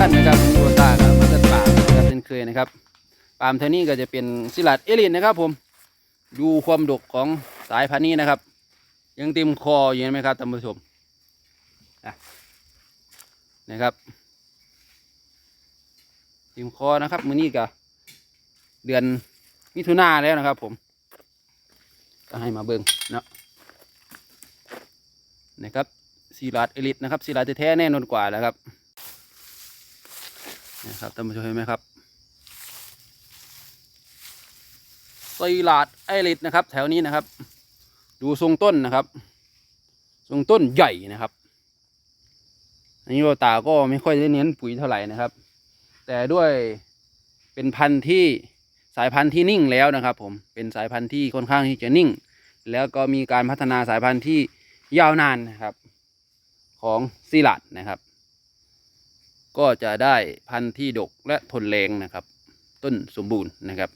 ขั้นนะครับโตต้ารับมันจะอร์ปามนะครับเป็นเคยนะครับปาล์มเทอร์นี่ก็จะเป็นสิลัดเอลินนะครับ ผมดูความดกของสายพันธุ์นี้นะครับ ยังเต็มคออยู่ไหมครับท่านผู้ชมนะครับเต็มคอนะครับมือนี้ก็เดือนมิถุนาแล้วนะครับ ผมก็ให้มาเบิ้งเนาะนะครับสีรัดเอลิทนะครับสีรัดจะแท้แน่นอนกว่าแล้วครับ นะครับท่านผู้ชมเห็นไหมครับซีลาดไอริดนะครับ แถวนี้นะครับ ดูทรงต้นนะครับ ทรงต้นใหญ่นะครับ อันนี้โรตาก็ไม่ค่อยได้เน้นปุ๋ยเท่าไหร่นะครับ แต่ด้วยเป็นพันธุ์ที่สายพันธุ์ที่นิ่งแล้วนะครับ ผมเป็นสายพันธุ์ที่ค่อนข้างที่จะนิ่ง แล้วก็มีการพัฒนาสายพันธุ์ที่ยาวนานนะครับ ของซีลาดนะครับ ก็จะได้พันธุ์ที่ดกและทนแรงนะครับ ต้นสมบูรณ์นะครับ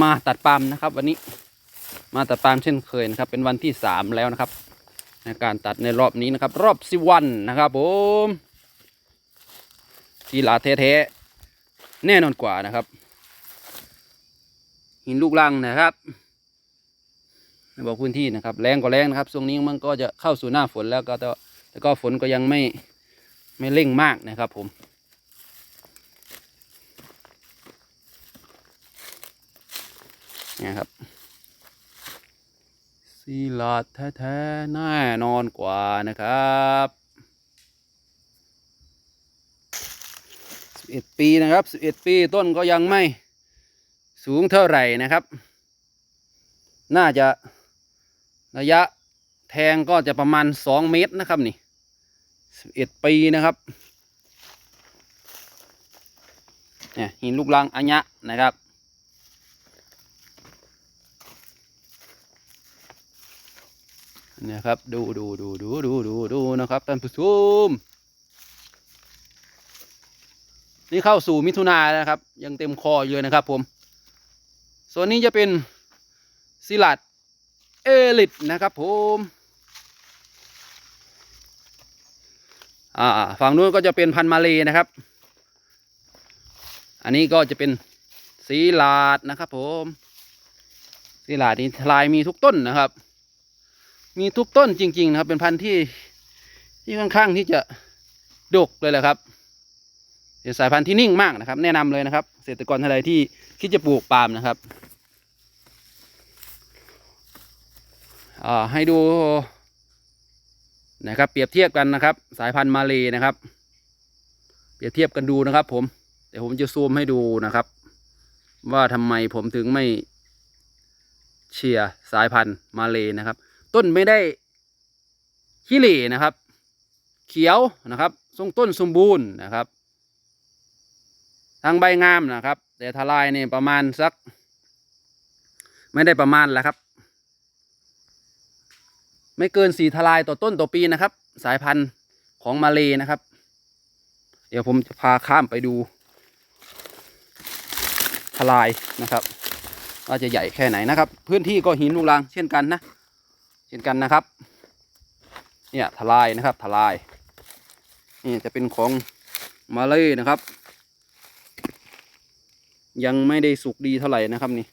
มาตัดปาล์มนะครับวันนี้มาตัดปาล์มเช่นเคยนะครับ เป็นวันที่สามแล้วนะครับในการตัดในรอบนี้นะครับ รอบสิบวันนะครับผมทีลาแท้ๆแน่นอนกว่านะครับ หินลูกลังนะครับบอกพื้นที่นะครับแรงก็แรงนะครับช่วงนี้มันก็จะเข้าสู่หน้าฝนแล้วก็แต่ แต่ก็ฝนก็ยังไม่ไม่เร่งมากนะครับผมนี่ครับซีลาดแท้ๆแน่นอนกว่านะครับ11ปีนะครับ11ปีต้นก็ยังไม่สูงเท่าไหร่นะครับ น่าจะระยะแทงก็จะประมาณ 2 เมตรนะครับนี่ 11ปีนะครับเนี่ยหินลูกลังอัญญะนะครับเนี่ยครับ ดูดูดูดูดูดูดูนะครับท่านผู้ชมนี่เข้าสู่มิถุนาแล้วนะครับ ยังเต็มคออยู่เลยนะครับ ผม ส่วนนี้จะเป็นซิลัดเอลิทนะครับ ผม อ่าฝั่งนู้นก็จะเป็นพันธุ์มาเลนะครับ อันนี้ก็จะเป็นซีลาดนะครับ ผมซีลาดนี่ลายมีทุกต้นนะครับ มีทุกต้นจริง ๆ นะครับ เป็นพันธุ์ที่ที่ค่อนข้างที่จะดกเลยแหละครับเป็นสายพันธุ์ที่นิ่งมากนะครับ แนะนำเลยนะครับเกษตรกรท่านใดที่คิดจะปลูกปาล์มนะครับอ่าให้ดู นะครับ เปรียบเทียบกันนะครับ สายพันธุ์มาเลยนะครับ เปรียบเทียบกันดูนะครับ ผมเดี๋ยวผมจะซูมให้ดูนะครับ ว่าทำไมผมถึงไม่เชียร์สายพันธุ์มาเลยนะครับ ต้นไม่ได้ขี้เหร่นะครับ เขียวนะครับทรงต้นสมบูรณ์นะครับ ทางใบงามนะครับ แต่ทลายเนี่ยประมาณสัก ไม่ได้ประมาณแหละครับ ไม่เกินสี่ทลายต่อต้นต่อปีนะครับ สายพันธุ์ของมาเลยนะครับ เดี๋ยวผมจะพาข้ามไปดู ทลายนะครับว่าจะใหญ่แค่ไหนนะครับ พื้นที่ก็หินลูกรังเช่นกันนะ เช่นกันนะครับ เนี่ยทลายนะครับทลาย นี่จะเป็นของมาเลยนะครับ ยังไม่ได้สุกดีเท่าไหร่นะครับนี่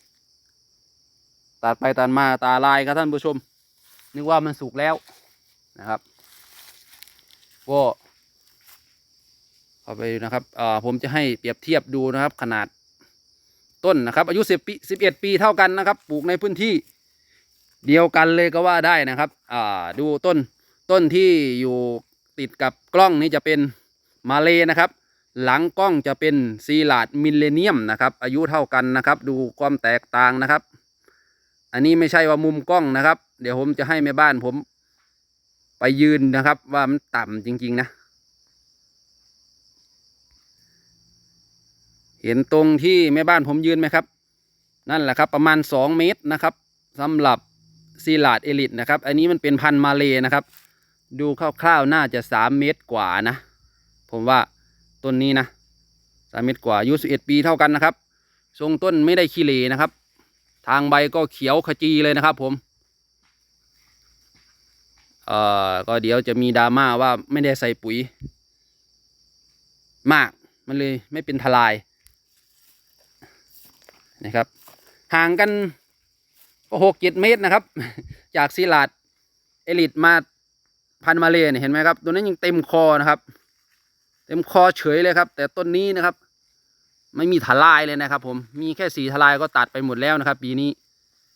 ตัดไปตัดมาตาลายครับท่านผู้ชม นึกว่ามันสุกแล้วนะครับก็เข้าไปนะครับอ่าผมจะให้เปรียบเทียบดูนะครับ ขนาดต้นนะครับ อายุสิบปีสิบเอ็ดปีเท่ากันนะครับ ปลูกในพื้นที่เดียวกันเลยก็ว่าได้นะครับอ่าดูต้นต้นที่อยู่ติดกับกล้องนี้จะเป็นมาเลนะครับ หลังกล้องจะเป็นซีลาดมิลเลเนียมนะครับ อายุเท่ากันนะครับ ดูความแตกต่างนะครับ อันนี้ไม่ใช่ว่ามุมกล้องนะครับ เดี๋ยวผมจะให้แม่บ้านผม ไปยืนนะครับ ว่ามันต่ำจริง ๆ นะ เห็นตรงที่แม่บ้านผมยืนไหมครับ นั่นแหละครับประมาณสองเมตรนะครับสำหรับซีลาดเอลิทนะครับ อันนี้มันเป็นพันมาเลนะครับ ดูคร่าวๆน่าจะสามเมตรกว่านะ ผมว่าต้นนี้นะสามเมตรกว่าอายุสิบเอ็ดปีเท่ากันนะครับ ทรงต้นไม่ได้ขี้เหร่นะครับ ทางใบก็เขียวขจีเลยนะครับผม เอ่อก็เดี๋ยวจะมีดราม่าว่าไม่ได้ใส่ปุ๋ย มากมันเลยไม่เป็นทลายนะครับ ห่างกันก็หกเจ็ดเมตรนะครับ จากซีลาดเอลิทมาพันมาเลเนี่ยเห็นไหมครับตัวนั้นยังเต็มคอนะครับ เต็มคอเฉยเลยครับ แต่ต้นนี้นะครับ ไม่มีทลายเลยนะครับ ผมมีแค่สีทลายก็ตัดไปหมดแล้วนะครับ ปีนี้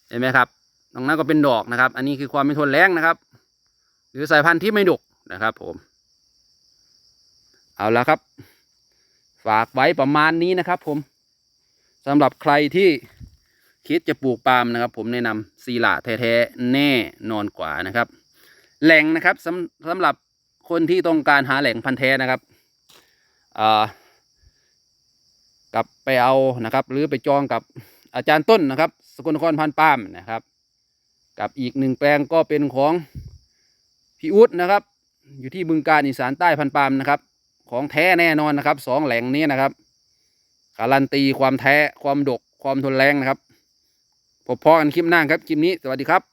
เห็นไหมครับตรงนั้นก็เป็นดอกนะครับ อันนี้คือความไม่ทนแรงนะครับ หรือสายพันธุ์ที่ไม่ดกนะครับผม เอาละครับ ฝากไว้ประมาณนี้นะครับ ผมสำหรับใครที่คิดจะปลูกปาล์มนะครับ ผมแนะนำซีลาแท้ๆแน่นอนกว่านะครับ แหล่งนะครับสำสำหรับคนที่ต้องการหาแหล่งพันธุ์แท้นะครับกลับไปเอานะครับ หรือไปจองกับอาจารย์ต้นนะครับ สกลนครพันปาล์มนะครับ กับอีกหนึ่งแปลงก็เป็นของ พี่อุดนะครับ อยู่ที่บึงการอีสานใต้พันปามนะครับ ของแท้แน่นอนนะครับสองแหล่งนี้นะครับการันตีความแท้ความดกความทนแรงนะครับพบพอกันคลิปหน้าครับคลิปนี้สวัสดีครับ